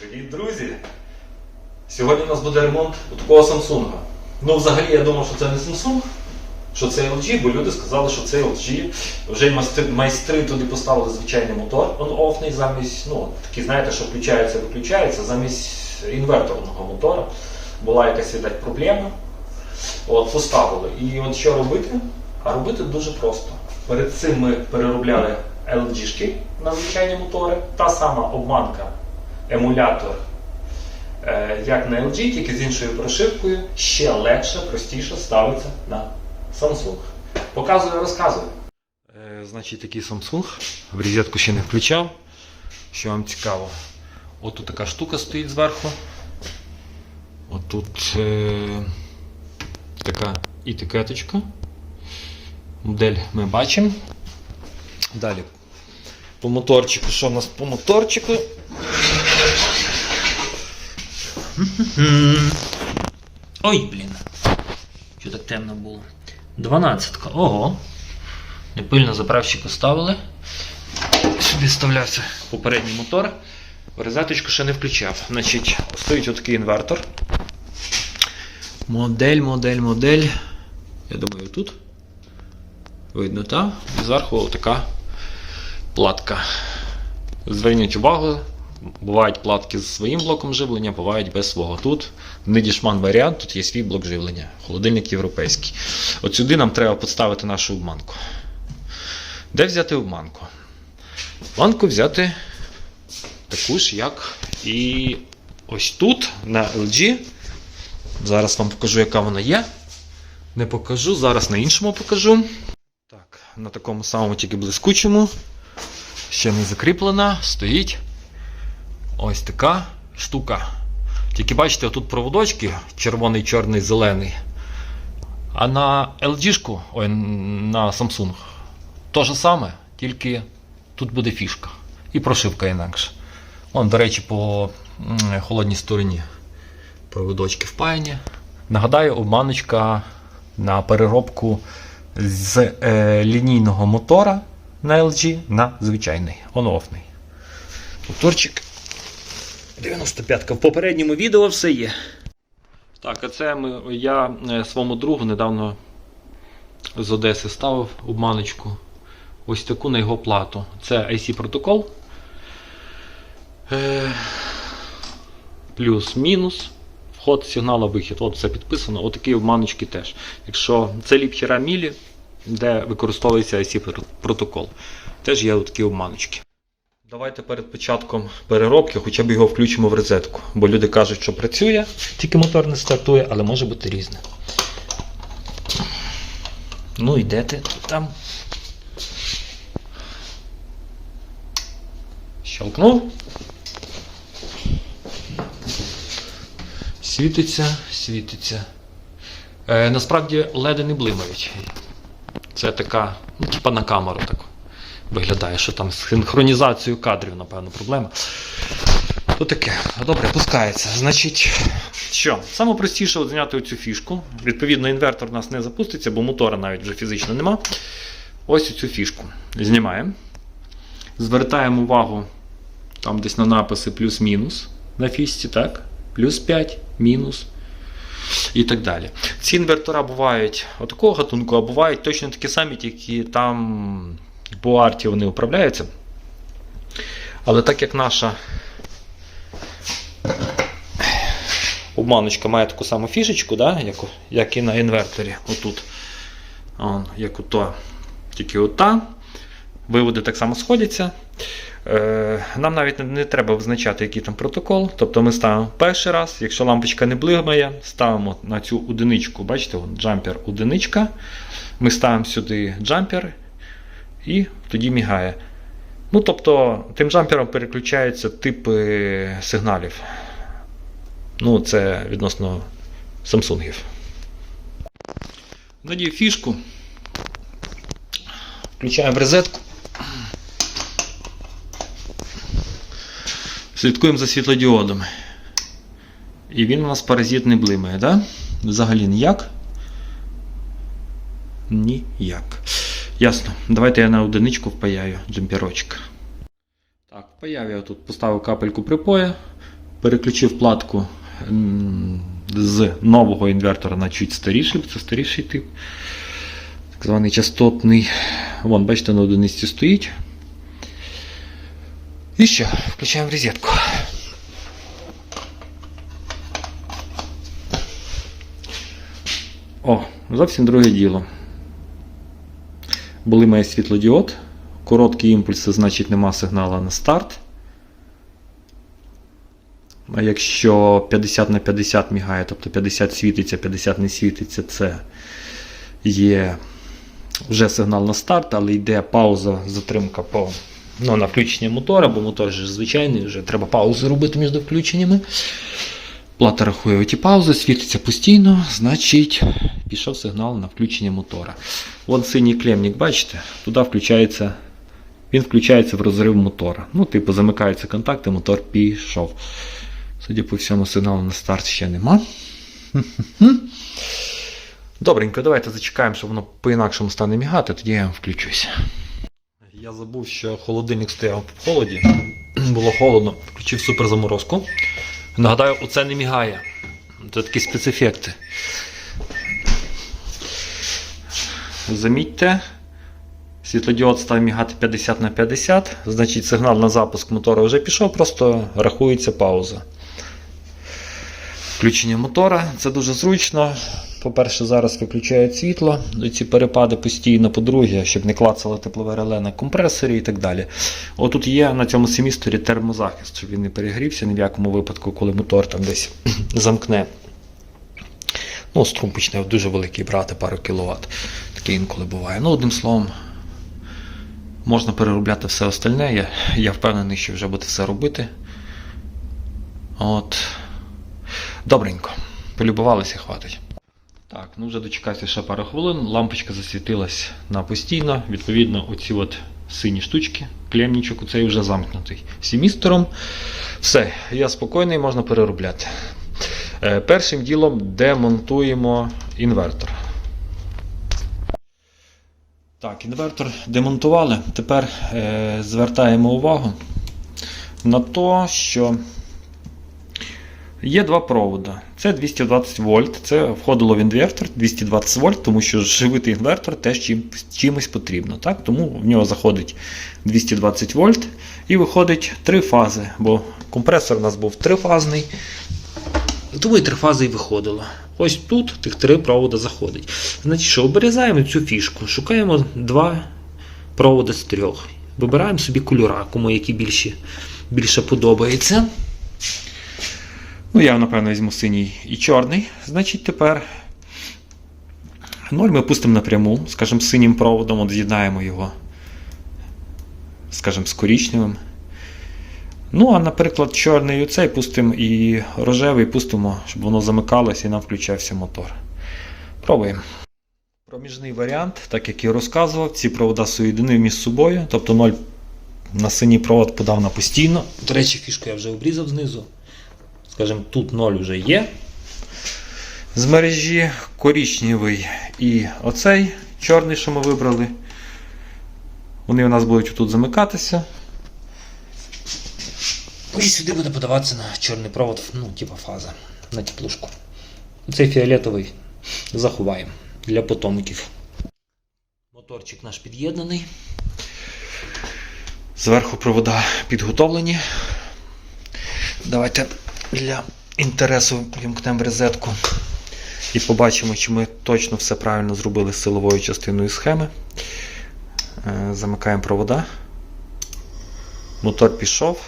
Привіт, друзі! Сьогодні у нас буде ремонт такого Samsung. Ну, взагалі, я думав, що це не Samsung, що це LG, бо люди сказали, що це LG. Вже й майстри, туди поставили звичайний мотор on-off замість, ну, такий, знаєте, що включається, виключається, замість інверторного мотора. Була якась видать, проблема. От, поставили. І от що робити? А робити дуже просто. Перед цим ми переробляли LG-шки на звичайні мотори. Та сама обманка, емулятор, е, як на LG, тільки з іншою прошивкою, ще легше, простіше ставиться на Samsung. Показую, розказую. Е, значить, такий Samsung. В розетку ще не включав. Що вам цікаво? От тут така штука стоїть зверху. Отут е, така етикеточка. Модель ми бачимо. Далі. По моторчику. Що в нас по моторчику? Ой, блін. Що так темно було? 12. Ого. Непильно заправщик поставили. Сюди вставлявся попередній мотор. Розеточку ще не включав. Значить, стоїть отакий інвертор. Модель, модель, модель. Я думаю, тут. Видно, так? І зверху така платка. Зверніть увагу, бувають платки з своїм блоком живлення, бувають без свого. Тут не дішман варіант, тут є свій блок живлення. Холодильник європейський. От сюди нам треба поставити нашу обманку. Де взяти обманку? Обманку взяти таку ж, як і ось тут, на LG. Зараз вам покажу, яка вона є. Не покажу, зараз на іншому покажу. Так, на такому самому тільки блискучому. Ще не закріплена, стоїть ось така штука. Тільки бачите, тут проводочки червоний, чорний, зелений. А на LG, ой, на Samsung то же саме, тільки тут буде фішка. І прошивка інакше. Вон, до речі, по холодній стороні проводочки впаяні. Нагадаю, обманочка на переробку з е, лінійного мотора на LG на звичайний, он-оффний. Моторчик 95-ка. В попередньому відео все є. Так, а це ми, я е, своєму другу недавно з Одеси ставив обманочку. Ось таку на його плату. Це IC протокол. Е, плюс-мінус. Вход сигнала вихід. От все підписано. Отакі обманочки теж. Якщо це ліпчера мілі, де використовується IC протокол. Теж є такі обманочки. Давайте перед початком переробки хоча б його включимо в розетку. Бо люди кажуть, що працює, тільки мотор не стартує, але може бути різне. Ну і де ти там? Щелкнув. Світиться, світиться. Е, насправді леди не блимають. Це така, ну, типа на камеру так виглядає, що там з синхронізацією кадрів, напевно, проблема. То таке. Ну, Добре, пускається. Значить, що? Саме простіше от зняти цю фішку. Відповідно, інвертор у нас не запуститься, бо мотора навіть вже фізично нема. Ось цю фішку. Знімаємо. Звертаємо увагу там десь на написи плюс-мінус на фішці, так? Плюс 5, мінус. І так далі. Ці інвертора бувають отакого гатунку, а бувають точно такі самі, тільки там по арті вони управляються. Але так як наша обманочка має таку саму фішечку, да, як, як і на інверторі, отут, Он, як ото, тільки ота. Виводи так само сходяться. Е, Нам навіть не, треба визначати, який там протокол. Тобто ми ставимо перший раз, якщо лампочка не блимає, ставимо на цю одиничку, бачите, джампер одиничка. Ми ставимо сюди джампер і тоді мігає. Ну, тобто, тим джампером переключаються типи сигналів. Ну, це відносно Samsung. Надію фішку. Включаємо розетку. Слідкуємо за світлодіодами. І він у нас паразит не блимає, да? Взагалі ніяк. Ніяк. Ясно. Давайте я на одиничку впаяю джемперочок. Так, впаяв я тут поставив капельку припоя. переключив платку з нового інвертора на чуть старіший, це старіший тип. Так званий частотний. Вон, бачите, на одиниці стоїть. І що, включаємо розетку. О, зовсім друге діло. Були має світлодіод. Короткі імпульси, значить нема сигналу на старт. А якщо 50 на 50 мігає, тобто 50 світиться, 50 не світиться, це є вже сигнал на старт, але йде пауза, затримка по ну, на включення мотора, бо мотор же звичайний, вже треба паузу робити між включеннями. Плата рахує оті паузи, світиться постійно, значить пішов сигнал на включення мотора. Вон синій клемник, бачите, туди включається, він включається в розрив мотора. Ну, типу, замикаються контакти, мотор пішов. Судя по всьому, сигналу на старт ще нема. Добренько, давайте зачекаємо, щоб воно по-інакшому стане мігати, тоді я включуся. Я забув, що холодильник стояв в холоді. Було холодно, включив суперзаморозку. Нагадаю, оце не мігає. Це такі спецефекти. Замітьте, світлодіод став мігати 50 на 50, значить сигнал на запуск мотора вже пішов, просто рахується пауза. Включення мотора це дуже зручно. По-перше, зараз виключають світло, ці перепади постійно, по-друге, щоб не клацало теплове реле на компресорі і так далі. Отут є на цьому семісторі термозахист, щоб він не перегрівся ні в якому випадку, коли мотор там десь замкне. Ну, струм почне дуже великий брати, пару кіловат. Таке інколи буває. Ну, одним словом, можна переробляти все остальне. Я, я впевнений, що вже буде все робити. От. Добренько. Полюбувалися, хватить. Так, ну вже дочекався ще пару хвилин. Лампочка засвітилась на постійно. Відповідно, оці от сині штучки, клемнічок, оцей вже замкнутий сімістором. Все, я спокійний, можна переробляти. Е, першим ділом демонтуємо інвертор. Так, інвертор демонтували. Тепер е, звертаємо увагу на те, що Є два провода. Це 220 вольт. Це входило в інвертор 220 вольт, тому що живити інвертор теж чим, чимось потрібно. Так? Тому в нього заходить 220 вольт і виходить три фази, бо компресор у нас був трифазний. Тому і три фази і виходило. Ось тут тих три провода заходить. Значить, що обрізаємо цю фішку, шукаємо два проводи з трьох. Вибираємо собі кольора, кому які більше, більше подобається. Ну, я, напевно, візьму синій і чорний. Значить, тепер 0 ми пустимо напряму, скажімо, синім проводом, от з'єднаємо його, скажімо, з корічневим. Ну, а, наприклад, чорний оцей пустимо і рожевий пустимо, щоб воно замикалося і нам включався мотор. Пробуємо. Проміжний варіант, так як я розказував, ці провода соєдинив між собою, тобто 0 на синій провод подав на постійно. До речі, фішку я вже обрізав знизу. Скажімо, тут 0 вже є. З мережі корічневий і оцей чорний, що ми вибрали. Вони у нас будуть тут замикатися. І сюди буде подаватися на чорний провод, ну, типа фаза на теплушку. Цей фіолетовий заховаємо для потомків. Моторчик наш під'єднаний. Зверху провода підготовлені. Давайте для інтересу вімкнемо розетку і побачимо, чи ми точно все правильно зробили з силовою частиною схеми. Е, Замикаємо провода. Мотор пішов.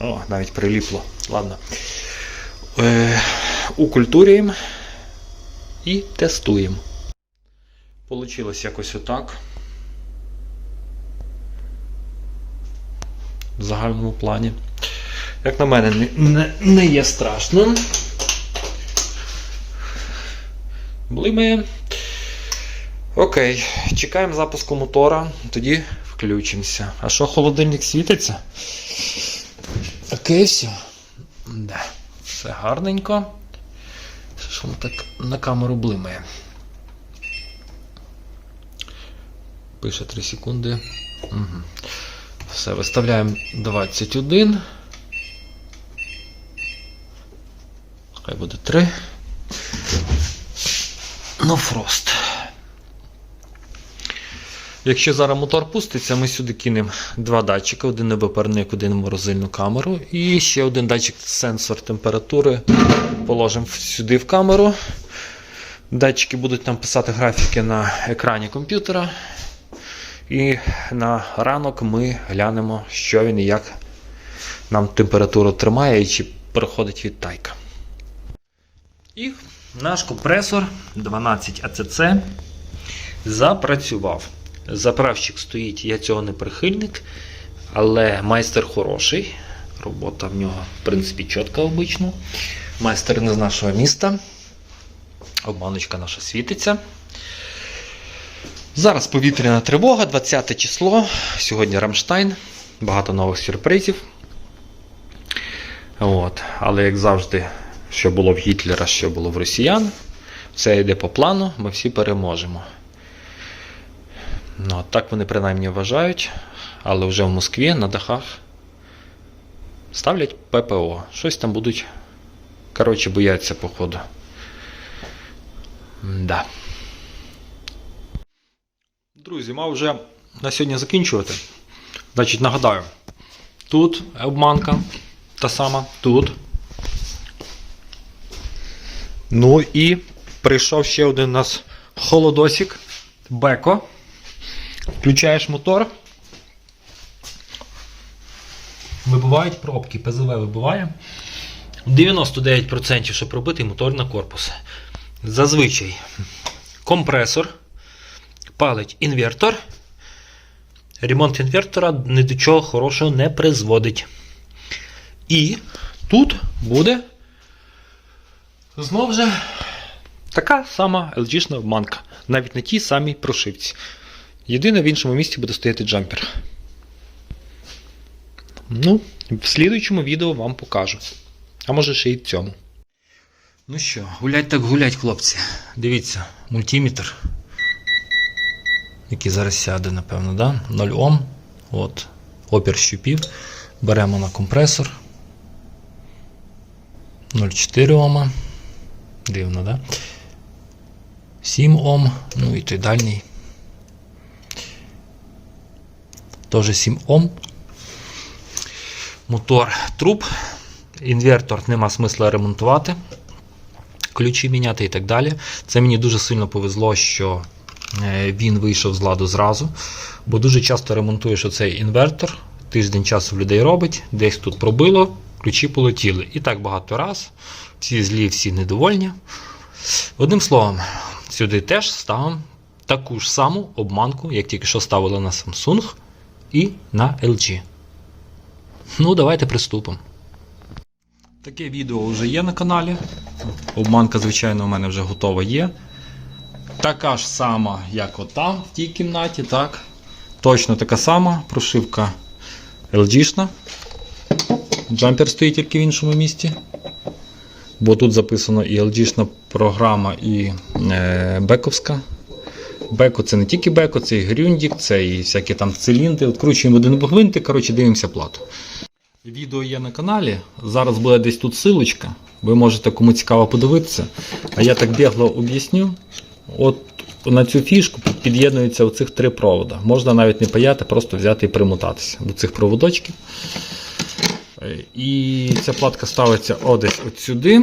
О, навіть приліпло. Ладно. Е, Укультурюємо і тестуємо. Получилось якось отак. В загальному плані. Як на мене, не, не, є страшно. Блимає. Окей, чекаємо запуску мотора, тоді включимося. А що, холодильник світиться? Окей, все. Да. Все гарненько. Що воно так на камеру блимає? Пише 3 секунди. Угу. Все, виставляємо 21. Хай буде 3. Ну, фрост. Якщо зараз мотор пуститься, ми сюди кинемо два датчика: один на випарник, один морозильну камеру. І ще один датчик сенсор температури. Положимо сюди в камеру. Датчики будуть нам писати графіки на екрані комп'ютера. І на ранок ми глянемо, що він і як нам температуру тримає і чи проходить відтайка. І наш компресор 12 АЦЦ запрацював. Заправщик стоїть, я цього не прихильник, але майстер хороший. Робота в нього, в принципі, чітка обично. Майстер не з нашого міста. Обманочка наша світиться. Зараз повітряна тривога, 20 число. Сьогодні Рамштайн. Багато нових сюрпризів. От. Але, як завжди, що було в Гітлера, що було в росіян, все йде по плану, ми всі переможемо. Ну, так вони принаймні вважають, але вже в Москві на дахах ставлять ППО. Щось там будуть. Коротше, бояться, походу. Да. Друзі, мав вже на сьогодні закінчувати. Значить, нагадаю, тут обманка та сама, тут. Ну і прийшов ще один у нас холодосик. Беко. Включаєш мотор. Вибивають пробки, ПЗВ вибиває. 99% щоб пробитий мотор на корпус. Зазвичай компресор палить інвертор. Ремонт інвертора ні до чого хорошого не призводить. І тут буде знову же така сама LG-шна обманка. Навіть на тій самій прошивці. Єдине в іншому місці буде стояти джампер. Ну, в слідуючому відео вам покажу. А може ще й в цьому. Ну що, гулять так гулять, хлопці. Дивіться, мультиметр. Який зараз сяде, напевно, да? 0 Ом. От. Опір щупів. Беремо на компресор. 0,4 Ома. Дивно, да? 7 Ом. Ну і той дальній. Теж 7 Ом. Мотор труб. Інвертор нема смисла ремонтувати. Ключі міняти і так далі. Це мені дуже сильно повезло, що е, він вийшов з ладу зразу. Бо дуже часто ремонтуєш оцей інвертор, тиждень часу людей робить, десь тут пробило, ключі полетіли. І так багато раз. Всі злі, всі недовольні. Одним словом, сюди теж ставимо таку ж саму обманку, як тільки що ставили на Samsung і на LG. Ну, давайте приступимо. Таке відео вже є на каналі. Обманка, звичайно, у мене вже готова є. Така ж сама, як отам, в тій кімнаті, так. Точно така сама. Прошивка LG-шна. Джампер стоїть тільки в іншому місці. Бо тут записано і LG-шна програма, і е, бековська. Беко це не тільки беко, це і грюндік, це і всякі там циліндри. Откручуємо один гвинтик, коротше, дивимося плату. Відео є на каналі. Зараз буде десь тут силочка. Ви можете кому цікаво подивитися. А я так бігло об'ясню. От на цю фішку під'єднуються оцих три провода. Можна навіть не паяти, просто взяти і примотатися до цих проводочків. Е, І ця платка ставиться одесь от сюди.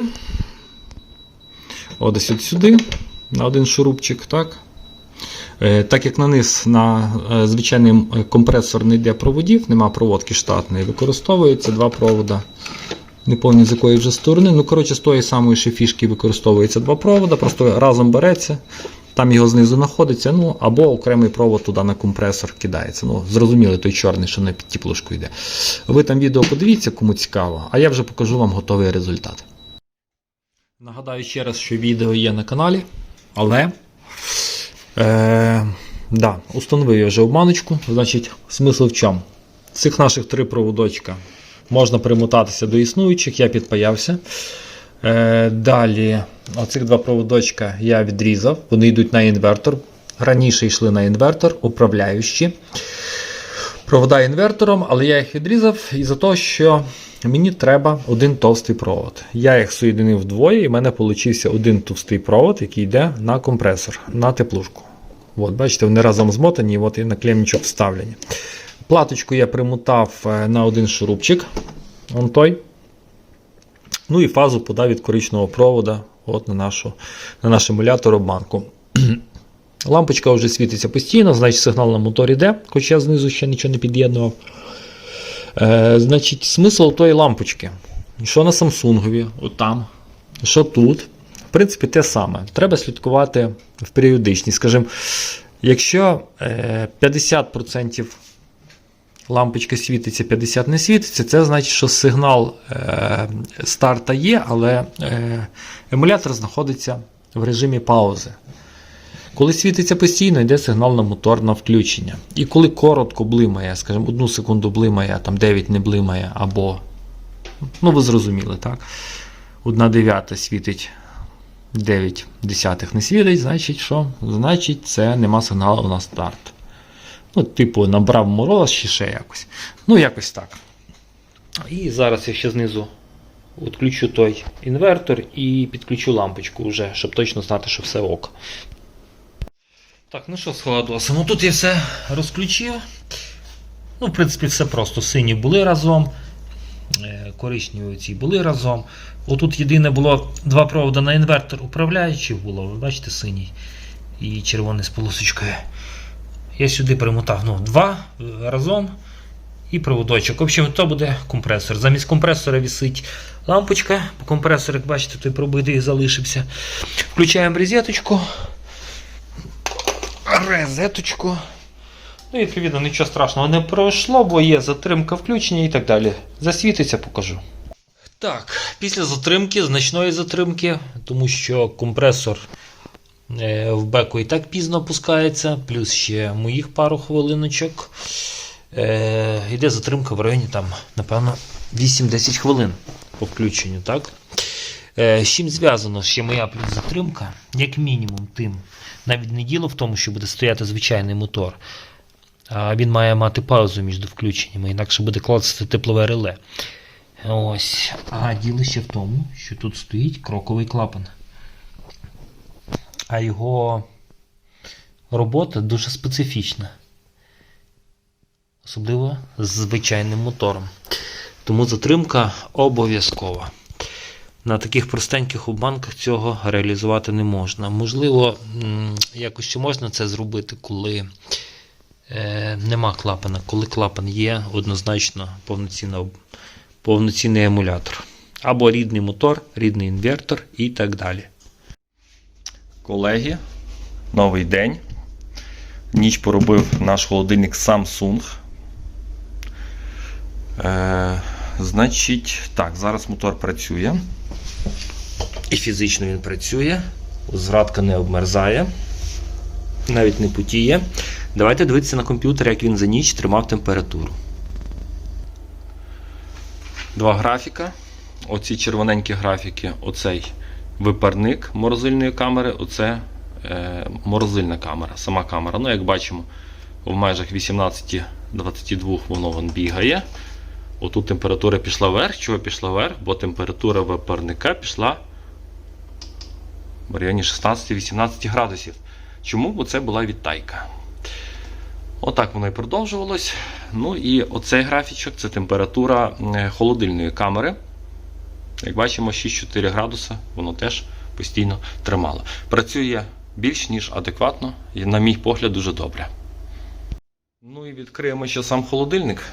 Одесь от сюди. На один шурупчик, так? Е, Так як на низ на е, звичайний компресор не йде проводів, нема проводки штатної, використовується два провода. Не пам'ятаю з якої вже сторони. Ну, коротше, з тої самої ще фішки використовується два провода, просто разом береться, там його знизу знаходиться, ну, або окремий провод туди на компресор кидається. Ну, зрозуміли, той чорний, що на підтіплушку йде. Ви там відео подивіться, кому цікаво, а я вже покажу вам готовий результат. Нагадаю ще раз, що відео є на каналі, але. Е, да, установив я вже обманочку. Значить, смисл в чому? Цих наших три проводочка можна примотатися до існуючих, я підпаявся. Е, далі, оцих два проводочка я відрізав, вони йдуть на інвертор. Раніше йшли на інвертор, управляючі. провода інвертором, але я їх відрізав із-за того, що мені треба один товстий провод. Я їх соєдинив вдвоє, і в мене вийшов один товстий провод, який йде на компресор, на теплушку. От, бачите, вони разом змотані, от і на клемничок вставлені. Платочку я примотав е, на один шурупчик. Он той. Ну і фазу подав від коричного провода от на, нашу, на наш емулятор обманку. Лампочка вже світиться постійно, значить сигнал на моторі йде, хоч я знизу ще нічого не під'єднував. Е, значить, смисл тої лампочки. Що на Samsung, от там, що тут. В принципі, те саме. Треба слідкувати в періодичність. Скажімо, якщо е, 50% лампочка світиться, 50 не світиться, це значить, що сигнал е, старта є, але е, емулятор знаходиться в режимі паузи. Коли світиться постійно, йде сигнал на мотор на включення. І коли коротко блимає, скажімо, одну секунду блимає, там 9 не блимає, або. Ну, ви зрозуміли, так? Одна дев'ята світить 9 десятих не світить, значить що? Значить, це нема сигналу на старт. Ну, типу, набрав мороз чи ще якось. Ну, якось так. І зараз я ще знизу відключу той інвертор і підключу лампочку вже, щоб точно знати, що все ок. Так, ну що з холодосом? Ну тут я все розключив. Ну, в принципі, все просто. Сині були разом. е, Коричневі ці були разом. Отут єдине було два проводи на інвертор управляючих було, ви бачите, синій і червоний з полосочкою. Я сюди примотав ну, два е, разом і проводочок. В общем, то буде компресор. Замість компресора висить лампочка. По компресор, як бачите, той пробитий залишився. Включаємо розеточку. Розеточку. Ну і відповідно нічого страшного не пройшло, бо є затримка включення і так далі. Засвітиться, покажу. Так, після затримки, значної затримки, тому що компресор в беку і так пізно опускається, плюс ще моїх пару хвилиночок. Е, йде затримка в районі там, напевно, 8-10 хвилин по включенню. так? Е, з чим зв'язано ще моя плюс затримка, як мінімум, тим. Навіть не діло в тому, що буде стояти звичайний мотор, а він має мати паузу між включеннями, інакше буде клацати теплове реле. Ось. А діло ще в тому, що тут стоїть кроковий клапан. А його робота дуже специфічна. Особливо з звичайним мотором. Тому затримка обов'язкова. На таких простеньких обманках цього реалізувати не можна. Можливо, якось ще можна це зробити, коли е, нема клапана. Коли клапан є, однозначно повноцінний емулятор. Або рідний мотор, рідний інвертор і так далі. Колеги, новий день. Ніч поробив наш холодильник Samsung. Е, значить, так, зараз мотор працює. І фізично він працює, зрадка не обмерзає, навіть не потіє. Давайте дивитися на комп'ютер, як він за ніч тримав температуру. Два графіка. Оці червоненькі графіки, оцей випарник морозильної камери, оце е, морозильна камера, сама камера. Ну, як бачимо, в межах 18-22 воно вон бігає. Отут температура пішла вверх. Чого пішла вверх? Бо температура випарника пішла в районі 16-18 градусів. Чому? Бо це була відтайка. Отак воно і продовжувалось. Ну і оцей графічок це температура е, холодильної камери. Як бачимо, 6-4 градуса воно теж постійно тримало. Працює більш ніж адекватно і, на мій погляд, дуже добре. Ну і відкриємо ще сам холодильник.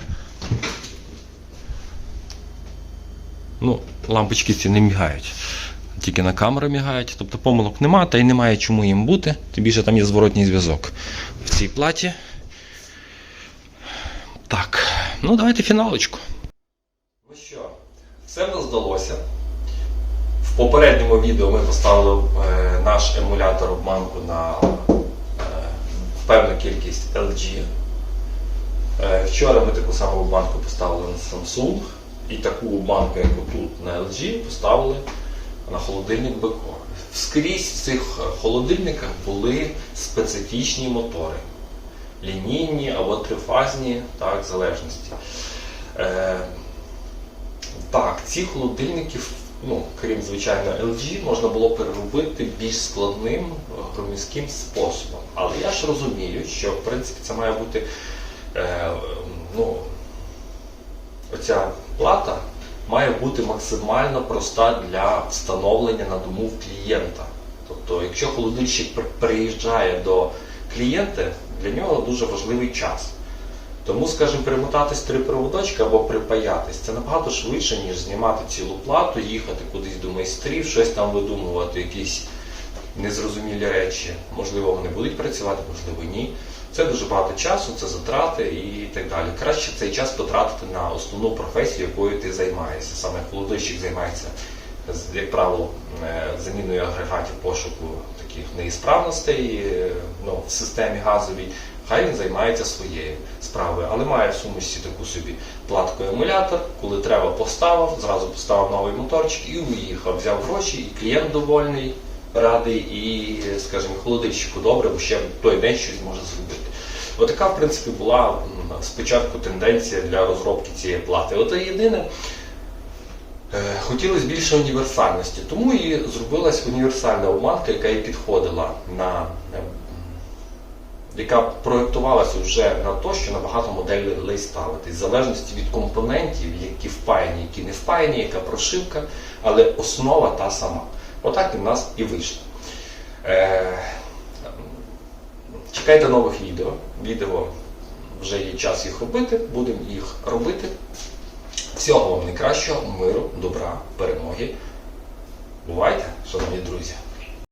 Ну, лампочки ці не мігають. Тільки на камеру мігають. Тобто помилок немає, та й немає чому їм бути. Тим більше там є зворотній зв'язок в цій платі. Так, ну давайте фіналочку. Все в нас вдалося. В попередньому відео ми поставили е, наш емулятор обманку на е, певну кількість LG. Е, вчора ми таку саму обманку поставили на Samsung. І таку обманку, як тут на LG, поставили на холодильник Беко. Вскрізь в цих холодильниках були специфічні мотори. лінійні або трифазні, так, в залежності. Так, ці холодильники, ну, крім звичайно LG, можна було переробити більш складним е, громіським способом. Але я ж розумію, що в принципі це має бути е, ну, оця плата має бути максимально проста для встановлення на дому клієнта. Тобто, якщо холодильщик приїжджає до клієнта, для нього дуже важливий час. Тому, скажімо, перемотатись три проводочки або припаятись, це набагато швидше, ніж знімати цілу плату, їхати кудись до майстрів, щось там видумувати, якісь незрозумілі речі. Можливо, вони будуть працювати, можливо, ні. Це дуже багато часу, це затрати і так далі. Краще цей час потратити на основну професію, якою ти займаєшся. Саме холодильщик займається, як правило, е, заміною агрегатів пошуку таких неісправностей е, ну, в системі газовій. Хай він займається своєю справою, але має в сумісті таку собі платку емулятор, коли треба поставив, зразу поставив новий моторчик і уїхав. Взяв гроші, і клієнт довольний, радий, і, скажімо, холодильщику добре, бо ще той день щось може зробити. Отака, в принципі, була спочатку тенденція для розробки цієї плати. От єдине, е, хотілося більше універсальності, тому і зробилась універсальна обманка, яка і підходила на е, яка проєктувалася вже на те, що на багато моделей ставити, в залежності від компонентів, які впаяні, які не впаяні, яка прошивка, але основа та сама. Отак і в нас і вийшло. Е, чекайте нових відео. Відео вже є час їх робити, будемо їх робити. Всього вам найкращого, миру, добра, перемоги. Бувайте, шановні друзі!